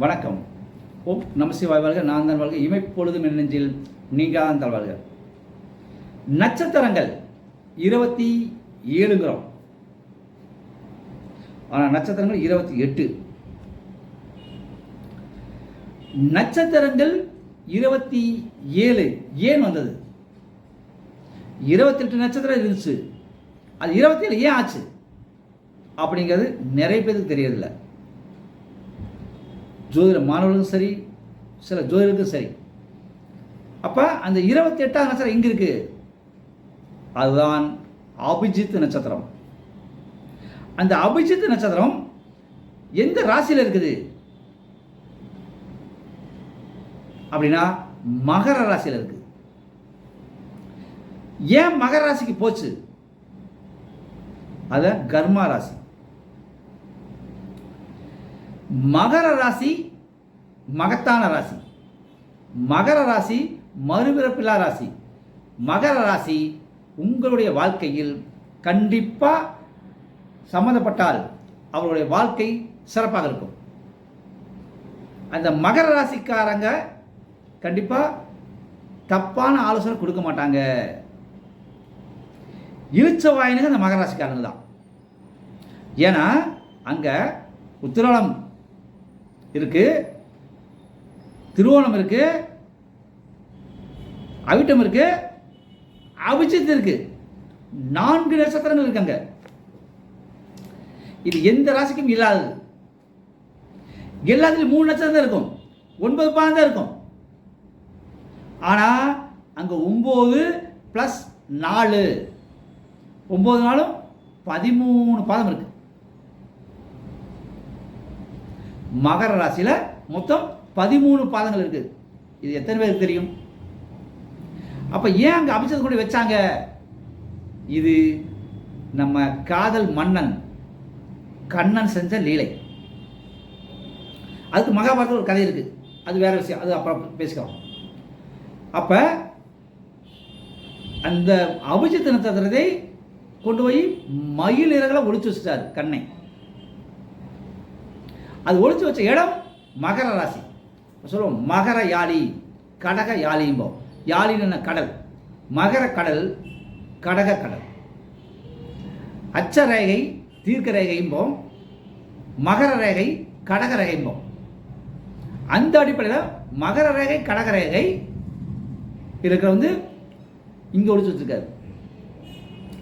வணக்கம். ஓம் நமசிவாய் வாழ்க. நான் தான் வாழ்க. இமைப்பொழுதும் என் நெஞ்சில் நீங்காதான் வாழ்க. நட்சத்திரங்கள் இருபத்தி ஏழுங்கிறோம். ஆனால் நட்சத்திரங்கள் இருபத்தி எட்டு. நட்சத்திரங்கள் இருபத்தி ஏழு. ஏன் வந்தது? இருபத்தெட்டு நட்சத்திரம் இருந்துச்சு. அது இருபத்தி ஏழு ஏன் ஆச்சு? அப்படிங்கிறது நிறைய பேருக்கு தெரியறதில்லை. ஜோதிட மாணவர்களுக்கும் சரி சில ஜோதிடருக்கும் சரி. அப்போ அந்த இருபத்தி எட்டாம் நட்சத்திரம் எங்கே இருக்குது அதுதான் அபிஜித் நட்சத்திரம். அந்த அபிஜித் நட்சத்திரம் எந்த ராசியில் இருக்குது? அப்படின்னா மகர ராசியில் இருக்குது ஏன் மகர ராசிக்கு போச்சு? அத கர்மா ராசி. மகர ராசி மகத்தான ராசி. மகர ராசி மறுபிறப்பில்லா ராசி. மகர ராசி உங்களுடைய வாழ்க்கையில் கண்டிப்பாக சம்மந்தப்பட்டால் அவருடைய வாழ்க்கை சிறப்பாக இருக்கும். அந்த மகர ராசிக்காரங்க கண்டிப்பாக தப்பான ஆலோசனை கொடுக்க மாட்டாங்க. இழுச்ச வாயினுங்க அந்த மகர ராசிக்காரங்க தான். ஏன்னா அங்கே உத்திராடம் இருக்கு. திருவோணம் இருக்குது அவிட்டம் இருக்கு. அபிஜித் இருக்கு. நான்கு நட்சத்திரங்கள் இருக்காங்க. இது எந்த ராசிக்கும் இல்லாதது. எல்லாத்துலேயும் மூணு நட்சத்திரம் தான் இருக்கும். ஒன்பது பாதம் தான் இருக்கும். ஆனால் அங்கே ஒம்பது ப்ளஸ் நாலு. ஒம்பது நாளும் பதிமூணு பாதம் இருக்கு. மகர ராசியில் மொத்தம் பதிமூணு பாதங்கள் இருக்குது இது எத்தனை பேருக்கு தெரியும்? அப்போ ஏன் அங்கே அபிஷேகம் கொண்டு வச்சாங்க? இது நம்ம காதல் மன்னன் கண்ணன் செஞ்ச லீலை. அதுக்கு மகாபாரதத்தில் ஒரு கதை இருக்குது அது வேற விஷயம். அது அப்புறம் பேசிக்கலாம். அப்போ அந்த அபிஜித் நட்சத்திரத்தை கொண்டு போய் மயில் இறகளை ஒழிச்சு வச்சுட்டார் கண்ணை. அது ஒழிச்சு வச்ச இடம் மகர ராசி. சொல்லுவோம் மகர யாழி கடக யாழிம்போம். யாழின்னு கடல். மகர கடல் கடக கடல். அச்ச ரேகை தீர்க்க ரேகைம்போம் மகர ரேகை கடக ரேகைம்போம். அந்த அடிப்படையில் மகர ரேகை கடக ரேகை இருக்கிற வந்து இங்கே ஒழிச்சு வச்சுருக்காரு.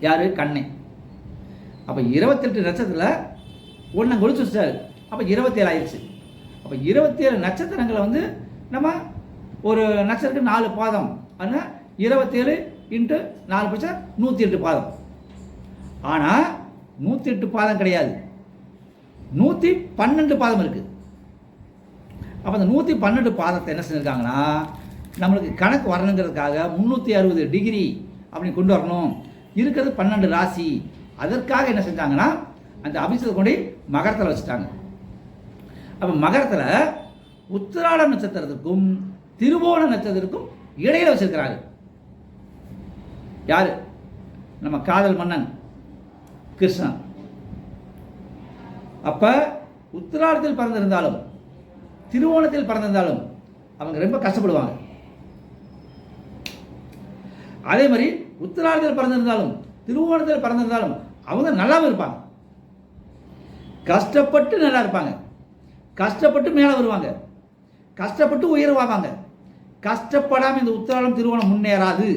யார்? கண்ணை. அப்போ இருபத்தெட்டு நட்சத்திரத்தில் ஒன்று ஒழிச்சு வச்சிட்டாரு. அப்போ இருபத்தேழு ஆயிடுச்சு. அப்போ இருபத்தேழு நட்சத்திரங்களை வந்து நம்ம ஒரு நட்சத்திரத்துக்கு நாலு பாதம். ஆனால் இருபத்தேழு இன்ட்டு நாலு பட்சா நூற்றி எட்டு பாதம். ஆனால் நூற்றி எட்டு பாதம் கிடையாது. நூற்றி பன்னெண்டு பாதம் இருக்குது அப்போ அந்த நூற்றி பன்னெண்டு பாதத்தை என்ன செஞ்சுருக்காங்கன்னா நம்மளுக்கு கணக்கு வரணுங்கிறதுக்காக முந்நூற்றி அறுபது டிகிரி அப்படின்னு கொண்டு வரணும். இருக்கிறது பன்னெண்டு ராசி. அதற்காக என்ன செஞ்சாங்கன்னா அந்த அபிஷத்தை கொண்டு மகரத்தில் வச்சுட்டாங்க. அப்போ மகரத்தில் உத்திராட நட்சத்திரத்துக்கும் திருவோண நட்சத்திரத்துக்கும் இடையில வச்சிருக்கிறாரு. யாரு? நம்ம காதல் மன்னன் கிருஷ்ணன். அப்ப உத்திராடத்தில் பிறந்திருந்தாலும் திருவோணத்தில் பிறந்திருந்தாலும் அவங்க ரொம்ப கஷ்டப்படுவாங்க. அதே மாதிரி உத்திராடத்தில் பிறந்திருந்தாலும் திருவோணத்தில் பிறந்திருந்தாலும் அவங்க நல்லாவும் இருப்பாங்க. கஷ்டப்பட்டு நல்லா இருப்பாங்க. கஷ்டப்பட்டு மேலே வருவாங்க. கஷ்டப்பட்டு உயர்வாவாங்க கஷ்டப்படாமல் இந்த உத்திராடம் திருவோணம் முன்னேறாது.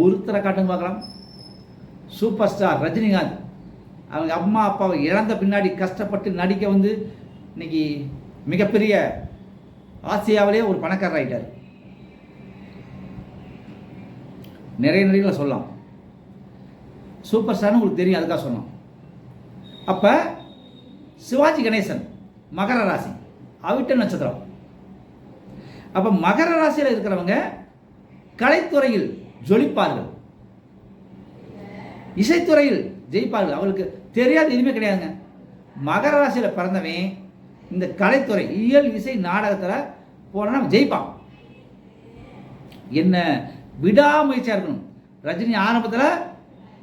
ஒருத்தரை காட்டுங்க பார்க்கலாம். Super star Rajinikanth. அவங்க அம்மா அப்பாவை இழந்த பின்னாடி கஷ்டப்பட்டு நடிக்க வந்து இன்னைக்கு மிகப்பெரிய ஆசியாவிலே ஒரு பணக்காரர் ஆயிட்டார். நிறைய நடிகளை சொல்லலாம். சூப்பர் ஸ்டார்னு உங்களுக்கு தெரியும் அதுக்காக சொன்னோம். அப்போ சிவாஜி கணேசன் மகர ராசி. அவிட்ட நட்சத்திரம். அப்போ மகர ராசியில் இருக்கிறவங்க கலைத்துறையில் ஜொலிப்பார்கள். இசைத்துறையில் ஜெயிப்பார்கள். அவளுக்கு தெரியாத எதுவுமே கிடையாதுங்க. மகர ராசியில் பிறந்தவன் இந்த கலைத்துறை இயல் இசை நாடகத்தில் போனால் ஜெயிப்பான். என்ன விடாமுயற்சியாக இருக்கணும். ரஜினி ஆரம்பத்தில்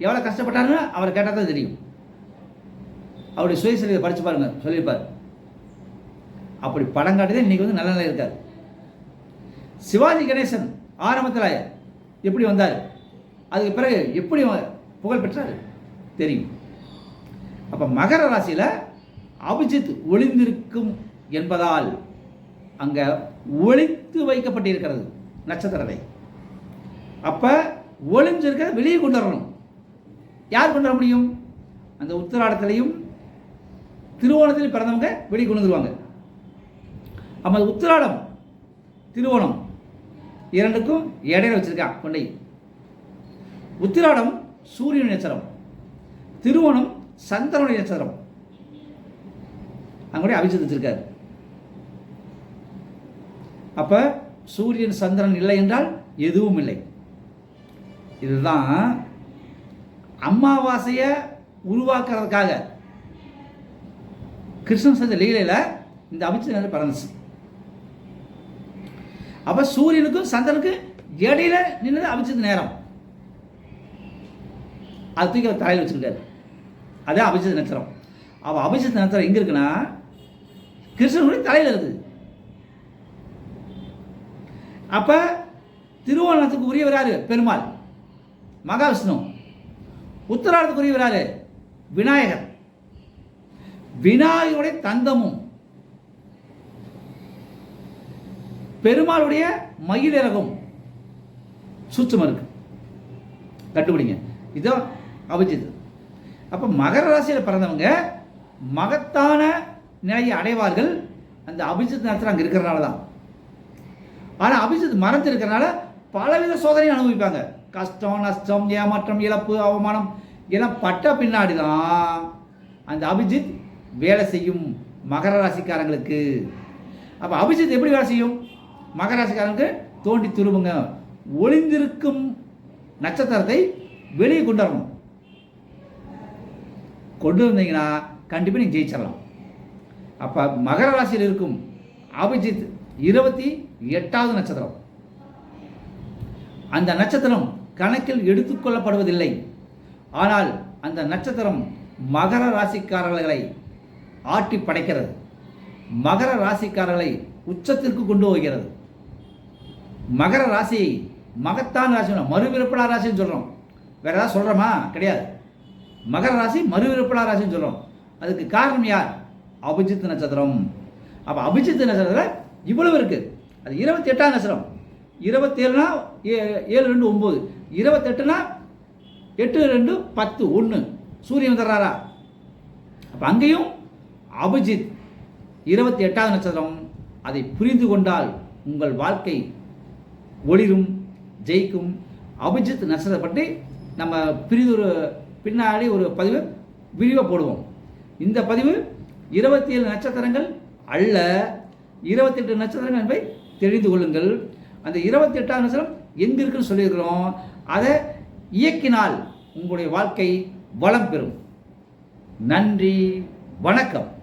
எவ்வளோ கஷ்டப்பட்டாருன்னு அவரை கேட்டால் தான் தெரியும். அவருடைய சுயசரிதை படித்து பாருங்க சொல்லியிருப்பார். அப்படி படம் காட்டுதே இன்றைக்கி வந்து நல்ல நிலை இருக்கார். சிவாஜி கணேசன் ஆரம்பத்தில் எப்படி வந்தார்? அதுக்கு பிறகு எப்படி புகழ் பெற்றார்? தெரியும். அப்போ மகர ராசியில் அபிஜித் ஒளிந்திருக்கும் என்பதால் அங்கே ஒழித்து வைக்கப்பட்டிருக்கிறது நட்சத்திரத்தை. அப்போ ஒளிஞ்சிருக்க வெளியே கொண்டு வரணும். யார் கொண்டு வர முடியும்? அந்த உத்திராடத்திலையும் திருவோணத்தில் பிறந்தவங்க வெளியே கொண்டு வந்துருவாங்க. அப்போ உத்திராடம் திருவோணம் இரண்டுக்கும் இடையில வச்சிருக்கா கொண்டை. உத்திராடம் சூரியன் நட்சத்திரம். திருவோணம் சந்திரனுடைய நட்சத்திரம். அங்கே அபிஷேகம் வச்சிருக்காரு. அப்போ சூரியன் சந்திரன் இல்லை என்றால் எதுவும் இல்லை. இதுதான் அமாவாசையை உருவாக்குறதுக்காக கிருஷ்ணன் செஞ்ச லீலையில் இந்த அபிஜித் பிறந்துச்சு. அப்ப சூரியனுக்கும் சந்திரனுக்கும் இடையில நின்று அபிஜித் நேரம். அது தூக்கி அவர் தலையில் வச்சிருக்காரு. அதான் அபிஜித் நட்சத்திரம். அவள் அபிஜித் நட்சத்திரம் எங்கே இருக்குன்னா கிருஷ்ணனுடைய தலையில் இருக்குது அப்ப திருவோணத்துக்கு உரியவர் யாரு? பெருமாள். மகாவிஷ்ணு. உத்தராடத்துக்கு உரியவர் யாரு? விநாயகர். விநாயகருடைய தந்தமும் பெருமாளுடைய மயிலிறகும் சூட்சம் இருக்கு. கண்டுபிடிங்க. இதுதான் அபிஜித். அப்போ மகர ராசியில் பிறந்தவங்க மகத்தான நிலையை அடைவார்கள். அந்த அபிஜித் நேரத்தில் அங்கே இருக்கிறனால தான். ஆனால் அபிஜித் மறந்து இருக்கிறனால பலவித சோதனையும் அனுபவிப்பாங்க. கஷ்டம் நஷ்டம் ஏமாற்றம் இழப்பு அவமானம் எல்லாம் பட்ட பின்னாடி தான் அந்த அபிஜித் வேலை செய்யும் மகர ராசிக்காரங்களுக்கு. அப்போ அபிஜித் எப்படி வேலை செய்யும்? மகர ராசிக்காரங்களுக்கு தோண்டி துருவுங்க ஒளிந்திருக்கும் நட்சத்திரத்தை வெளியே கொண்டு வரணும். கொண்டு வந்தீங்கன்னா கண்டிப்பாக நீங்கள் ஜெயிச்சிடலாம். அப்போ மகர ராசியில் இருக்கும் அபிஜித் இருபத்தி எட்டாவது நட்சத்திரம். அந்த நட்சத்திரம் கணக்கில் எடுத்துக்கொள்ளப்படுவதில்லை. ஆனால் அந்த நட்சத்திரம் மகர ராசிக்காரர்களை ஆட்டி படைக்கிறது. மகர ராசிக்காரர்களை உச்சத்திற்கு கொண்டு போகிறது. மகர ராசி மகத்தான் ராசி மறுவிருப்பலா ராசின்னு சொல்கிறோம் வேற ஏதாவது சொல்கிறோமா கிடையாது. மகர ராசி மறுவிருப்பலா ராசின்னு சொல்கிறோம் அதுக்கு காரணம் யார்? அபிஜித் நட்சத்திரம். அப்போ அபிஜித் நட்சத்திரத்தில் இவ்வளவு இருக்குது அது இருபத்தி எட்டாம் நட்சத்திரம். இருபத்தேழுனா ஏழு ரெண்டு ஒம்பது இருபத்தெட்டுனா எட்டு ரெண்டு பத்து ஒன்று சூரியன் தர்றாரா அப்போ அங்கேயும் அபிஜித் இருபத்தி எட்டாவது நட்சத்திரம் அதை புரிந்து கொண்டால் உங்கள் வாழ்க்கை ஒளிரும் ஜெயிக்கும். அபிஜித் நட்சத்திரம் பற்றி நம்ம பிரிது ஒரு பின்னாடி ஒரு பதிவு விரிவாக போடுவோம். இந்த பதிவு இருபத்தி ஏழு நட்சத்திரங்கள் அல்ல இருபத்தெட்டு நட்சத்திரங்கள் என்பதை தெரிந்து கொள்ளுங்கள். அந்த இருபத்தி எட்டாம் நட்சத்திரம் எங்கே இருக்குன்னு சொல்லியிருக்கிறோம். அதை இயக்கினால் உங்களுடைய வாழ்க்கை வளம் பெறும். நன்றி வணக்கம்.